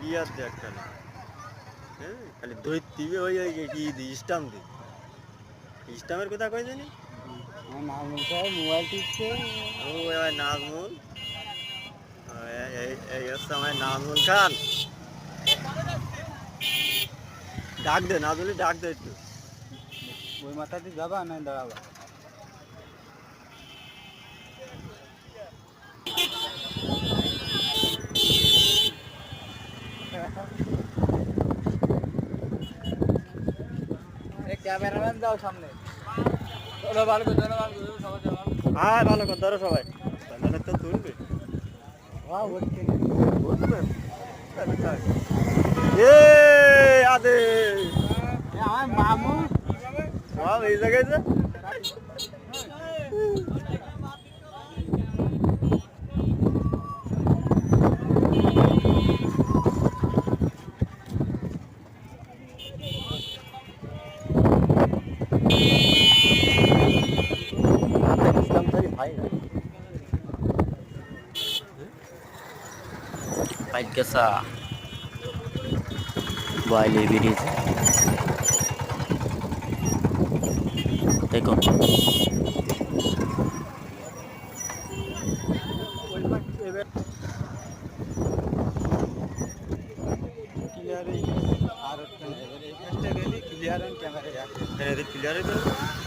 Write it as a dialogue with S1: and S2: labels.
S1: Gear দেখ খালি হ্যাঁ খালি ধরতি ওই ওই কি স্টাম দি। স্টামের কথা কই জানি?
S2: নাজমুল সাহেব মোবাইল টিপছে।
S1: ও ওই নাজমুল এই- হচ্ছে আমার নাজমুল খান। ডাক দে নাজমুলি ডাক দে একটু।
S2: ওই মাথাতে যাবা না দাঁড়াবা? ক্যামেরাম্যান যাও সামনে। চলো ভালো করে চলো ভালো করে সবাই যাও
S1: হ্যাঁ ভালো কর ধরো সবাই। তাহলে তো তুলবে।
S2: হ্যাঁ। হচ্ছে
S1: এ আদে
S2: আমার মামু।
S1: সব এই জায়গায়
S3: পাইকেসা বাইলে বেরিয়েছে দেখুন
S2: ক্লিয়ার আর ক্লিয়ার
S1: ক্লিয়ার হয়ে